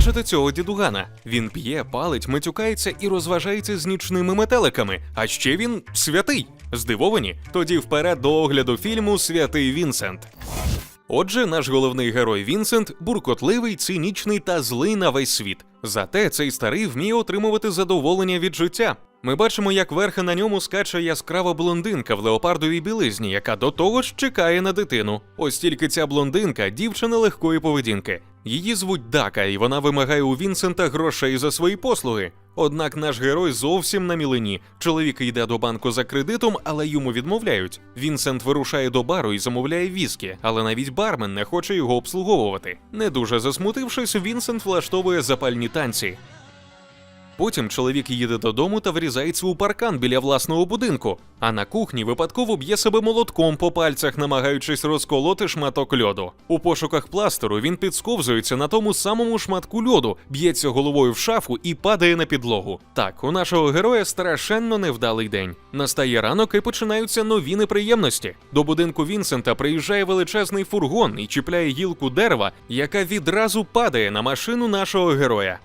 бачите цього дідугана? Він п'є, палить, матюкається і розважається з нічними метеликами. А ще він святий. Здивовані? Тоді вперед до огляду фільму Святий Вінсент. Отже, наш головний герой Вінсент буркотливий, цинічний та злий на весь світ. Зате цей старий вміє отримувати задоволення від життя. Ми бачимо, як верхи на ньому скаче яскрава блондинка в леопардовій білизні, яка до того ж чекає на дитину. Ось тільки ця блондинка дівчина легкої поведінки. Її звуть Дака, і вона вимагає у Вінсента грошей за свої послуги. Однак наш герой зовсім на мілені. Чоловік йде до банку за кредитом, але йому відмовляють. Вінсент вирушає до бару і замовляє віскі, але навіть бармен не хоче його обслуговувати. Не дуже засмутившись, Вінсент влаштовує запальні танці. Потім чоловік їде додому та врізається у паркан біля власного будинку, а на кухні випадково б'є себе молотком по пальцях, намагаючись розколоти шматок льоду. У пошуках пластеру він підсковзується на тому самому шматку льоду, б'ється головою в шафу і падає на підлогу. Так, у нашого героя страшенно невдалий день. Настає ранок і починаються нові неприємності. До будинку Вінсента приїжджає величезний фургон і чіпляє гілку дерева, яка відразу падає на машину нашого героя.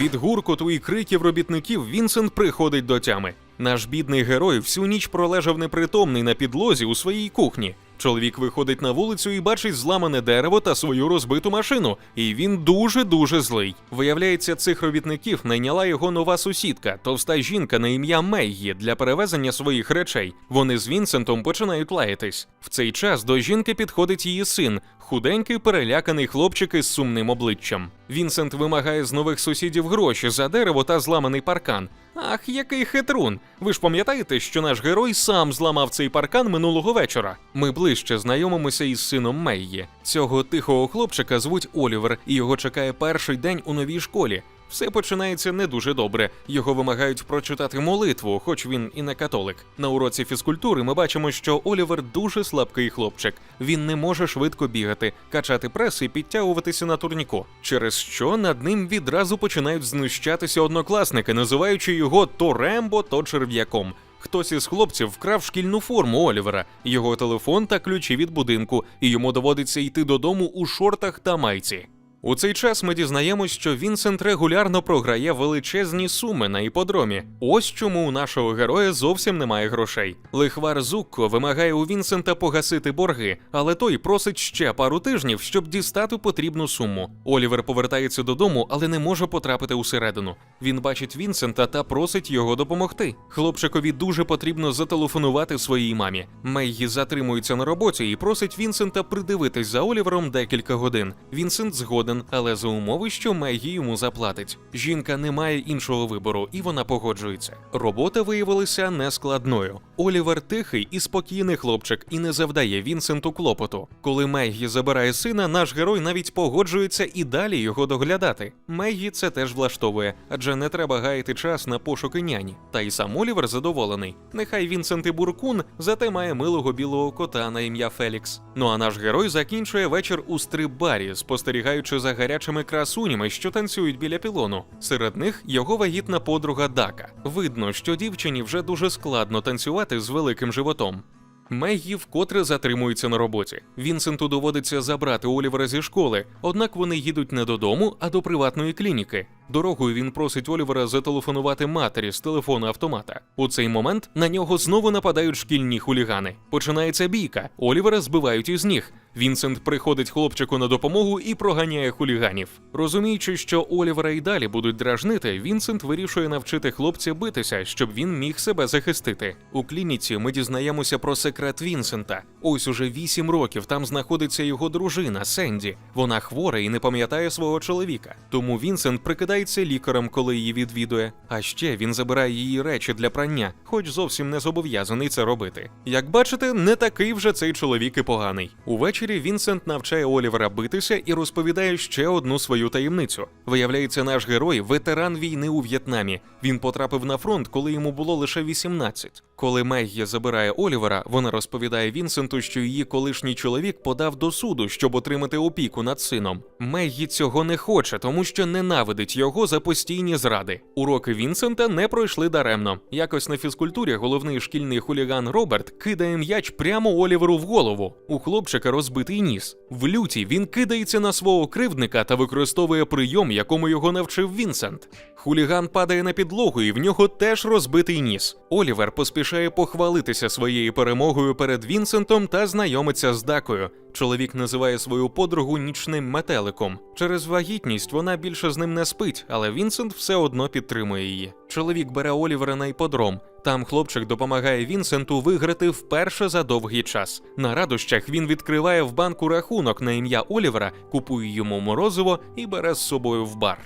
Від гуркоту і криків робітників Вінсент приходить до тями. Наш бідний герой всю ніч пролежав непритомний на підлозі у своїй кухні. Чоловік виходить на вулицю і бачить зламане дерево та свою розбиту машину, і він дуже дуже злий. Виявляється, цих робітників найняла його нова сусідка, товста жінка на ім'я Мейгі для перевезення своїх речей. Вони з Вінсентом починають лаятись. В цей час до жінки підходить її син, худенький переляканий хлопчик із сумним обличчям. Вінсент вимагає з нових сусідів гроші за дерево та зламаний паркан. Ах, який хитрун! Ви ж пам'ятаєте, що наш герой сам зламав цей паркан минулого вечора. Ми ближче знайомимося із сином Мейї. Цього тихого хлопчика звуть Олівер, і його чекає перший день у новій школі. Все починається не дуже добре. Його вимагають прочитати молитву, хоч він і не католик. На уроці фізкультури ми бачимо, що Олівер дуже слабкий хлопчик. Він не може швидко бігати, качати прес і підтягуватися на турніку. Через що над ним відразу починають знущатися однокласники, називаючи його то Рембо, то черв'яком. Хтось із хлопців вкрав шкільну форму Олівера, його телефон та ключі від будинку, і йому доводиться йти додому у шортах та майці. У цей час ми дізнаємось, що Вінсент регулярно програє величезні суми на іподромі. Ось чому у нашого героя зовсім немає грошей. Лихвар Зукко вимагає у Вінсента погасити борги, але той просить ще пару тижнів, щоб дістати потрібну суму. Олівер повертається додому, але не може потрапити усередину. Він бачить Вінсента та просить його допомогти. Хлопчикові дуже потрібно зателефонувати своїй мамі. Мейгі затримується на роботі і просить Вінсента придивитись за Олівером декілька годин. Вінсент згоден, але за умови, що Мегі йому заплатить. Жінка не має іншого вибору, і вона погоджується. Робота виявилася нескладною. Олівер тихий і спокійний хлопчик і не завдає Вінсенту клопоту. Коли Мегі забирає сина, наш герой навіть погоджується і далі його доглядати. Мегі це теж влаштовує, адже не треба гаяти час на пошуки няні. Та й сам Олівер задоволений. Нехай Вінсент і буркун, зате має милого білого кота на ім'я Фелікс. Ну а наш герой закінчує вечір у стрип-барі, спостерігаючи за гарячими красунями, що танцюють біля пілону. Серед них його вагітна подруга Дака. Видно, що дівчині вже дуже складно танцювати з великим животом. Мегі вкотре затримується на роботі. Вінсенту доводиться забрати Олівера зі школи, однак вони їдуть не додому, а до приватної клініки. Дорогою він просить Олівера зателефонувати матері з телефону автомата. У цей момент на нього знову нападають шкільні хулігани. Починається бійка. Олівера збивають із ніг. Вінсент приходить хлопчику на допомогу і проганяє хуліганів. Розуміючи, що Олівера і далі будуть дражнити, Вінсент вирішує навчити хлопця битися, щоб він міг себе захистити. У клініці ми дізнаємося про секрет Вінсента. Ось уже вісім років там знаходиться його дружина Сенді. Вона хвора і не пам'ятає свого чоловіка. Тому Вінсент прикидається лікарем, коли її відвідує. А ще він забирає її речі для прання, хоч зовсім не зобов'язаний це робити. Як бачите, не такий вже цей чоловік і поганий. Увечері Вінсент навчає Олівера битися і розповідає ще одну свою таємницю. Виявляється, наш герой ветеран війни у В'єтнамі. Він потрапив на фронт, коли йому було лише 18. Коли Меггі забирає Олівера, вона розповідає Вінсенту, що її колишній чоловік подав до суду, щоб отримати опіку над сином. Меггі цього не хоче, тому що ненавидить його за постійні зради. Уроки Вінсента не пройшли даремно. Якось на фізкультурі головний шкільний хуліган Роберт кидає м'яч прямо Оліверу в голову. У хлопчика розбитий ніс. В люті він кидається на свого кривдника та використовує прийом, якому його навчив Вінсент. Хуліган падає на підлогу, і в нього теж розбитий ніс. Олівер поспішає похвалитися своєю перемогою перед Вінсентом та знайомиться з Дакою. Чоловік називає свою подругу нічним метеликом. Через вагітність вона більше з ним не спить, але Вінсент все одно підтримує її. Чоловік бере Олівера на іподром. Там хлопчик допомагає Вінсенту виграти вперше за довгий час. На радощах він відкриває в банку рахунок на ім'я Олівера, купує йому морозиво і бере з собою в бар.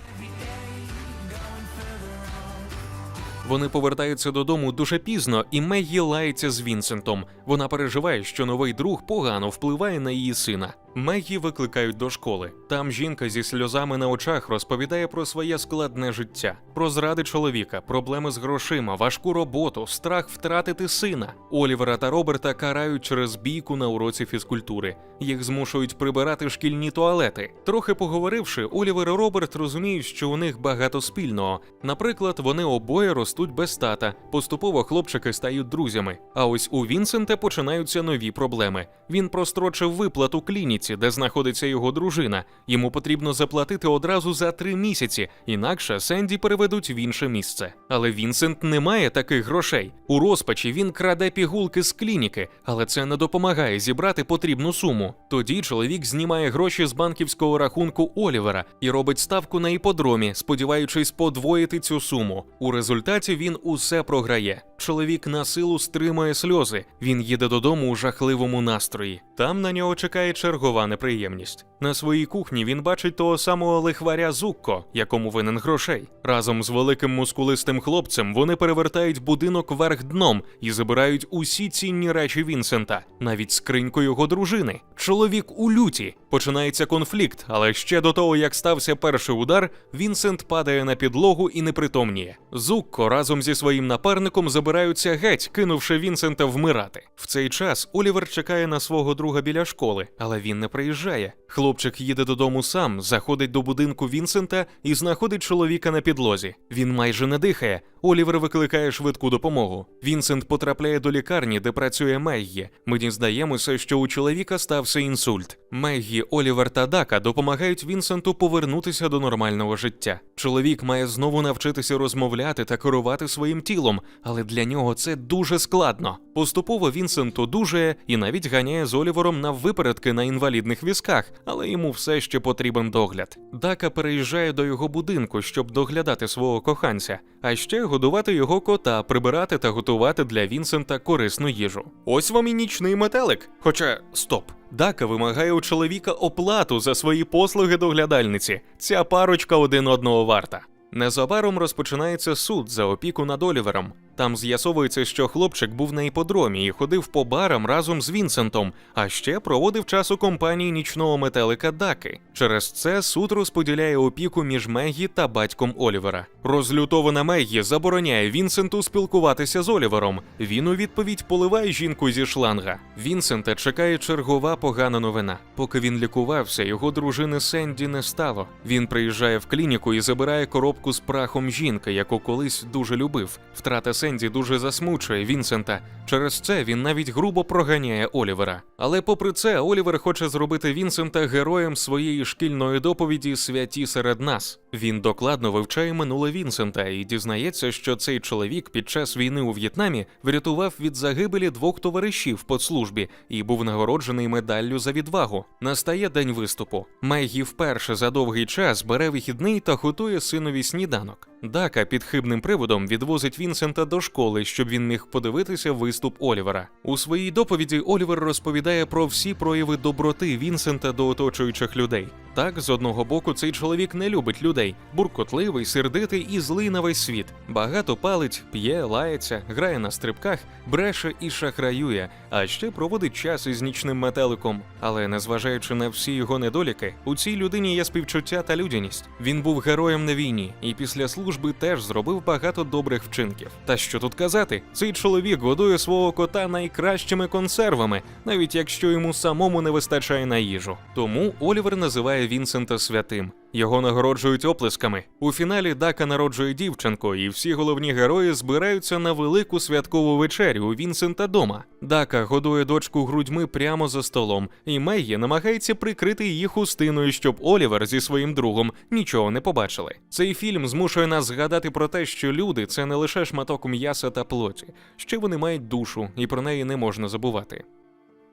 Вони повертаються додому дуже пізно, і Мегі лається з Вінсентом. Вона переживає, що новий друг погано впливає на її сина. Мегі викликають до школи. Там жінка зі сльозами на очах розповідає про своє складне життя, про зради чоловіка, проблеми з грошима, важку роботу, страх втратити сина. Олівера та Роберта карають через бійку на уроці фізкультури. Їх змушують прибирати шкільні туалети. Трохи поговоривши, Олівер і Роберт розуміють, що у них багато спільного. Наприклад, вони обоє ростуть без тата. Поступово хлопчики стають друзями. А ось у Вінсента починаються нові проблеми. Він прострочив виплату клініці, де знаходиться його дружина. Йому потрібно заплатити одразу за три місяці, інакше Сенді переведуть в інше місце. Але Вінсент не має таких грошей. У розпачі він краде пігулки з клініки, але це не допомагає зібрати потрібну суму. Тоді чоловік знімає гроші з банківського рахунку Олівера і робить ставку на іподромі, сподіваючись подвоїти цю суму. У результаті він усе програє. Чоловік на силу стримує сльози. Він їде додому у жахливому настрої. Там на нього чекає чергова неприємність. На своїй кухні він бачить того самого лихваря Зукко, якому винен грошей. Разом з великим мускулистим хлопцем вони перевертають будинок вверх дном і забирають усі цінні речі Вінсента, навіть скриньку його дружини. Чоловік у люті. Починається конфлікт, але ще до того, як стався перший удар, Вінсент падає на підлогу і непритомніє. Зукко разом зі своїм напарником забираються геть, кинувши Вінсента вмирати. В цей час Олівер чекає на свого друга біля школи, але він не приїжджає. Хлопчик їде додому сам, заходить до будинку Вінсента і знаходить чоловіка на підлозі. Він майже не дихає. Олівер викликає швидку допомогу. Вінсент потрапляє до лікарні, де працює Меггі. Ми дізнаємося, що у чоловіка стався інсульт. Меггі, Олівер та Дака допомагають Вінсенту повернутися до нормального життя. Чоловік має знову навчитися розмовляти та керувати своїм тілом, але для нього це дуже складно. Поступово Вінсент одужає і навіть ганяє з Олівером на випередки на інвалідних візках, але йому все ще потрібен догляд. Дака переїжджає до його будинку, щоб доглядати свого коханця, а ще годувати його кота, прибирати та готувати для Вінсента корисну їжу. Ось вам і нічний метелик. Хоча стоп. Дака вимагає у чоловіка оплату за свої послуги доглядальниці. Ця парочка один одного варта. Незабаром розпочинається суд за опіку над Олівером. Там з'ясовується, що хлопчик був на іподромі і ходив по барам разом з Вінсентом, а ще проводив час у компанії нічного метелика Даки. Через це суд розподіляє опіку між Мегі та батьком Олівера. Розлютована Мегі забороняє Вінсенту спілкуватися з Олівером. Він у відповідь поливає жінку зі шланга. Вінсента чекає чергова погана новина. Поки він лікувався, його дружини Сенді не стало. Він приїжджає в клініку і забирає коробку з прахом жінки, яку колись дуже любив. Втрата Сенді дуже засмучує Вінсента. Через це він навіть грубо проганяє Олівера. Але попри це, Олівер хоче зробити Вінсента героєм своєї шкільної доповіді Святі серед нас. Він докладно вивчає минуле Вінсента і дізнається, що цей чоловік під час війни у В'єтнамі врятував від загибелі двох товаришів по службі і був нагороджений медаллю за відвагу. Настає день виступу. Мегі вперше за довгий час бере вихідний та готує синові сніданок. Дака під хибним приводом відвозить Вінсента до школи, щоб він міг подивитися виступ Олівера. У своїй доповіді Олівер розповідає про всі прояви доброти Вінсента до оточуючих людей. Так, з одного боку, цей чоловік не любить людей, буркотливий, сердитий і злий на весь світ. Багато палить, п'є, лається, грає на стрибках, бреше і шахраює, а ще проводить час із нічним метеликом. Але незважаючи на всі його недоліки, у цій людині є співчуття та людяність. Він був героєм на війні і після служби теж зробив багато добрих вчинків. Та що тут казати, цей чоловік годує свого кота найкращими консервами, навіть якщо йому самому не вистачає на їжу. Тому Олівер називає Вінсента святим. Його нагороджують оплесками. У фіналі Дака народжує дівчинку, і всі головні герої збираються на велику святкову вечерю у Вінсента дома. Дака годує дочку грудьми прямо за столом, і Мегі намагається прикрити її хустиною, щоб Олівер зі своїм другом нічого не побачили. Цей фільм змушує нас згадати про те, що люди це не лише шматок м'яса та плоті, ще вони мають душу, і про неї не можна забувати.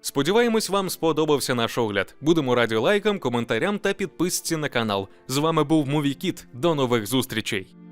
Сподіваємось, вам сподобався наш огляд. Будемо раді лайкам, коментарям та підписці на канал. З вами був Мувікіт. До нових зустрічей.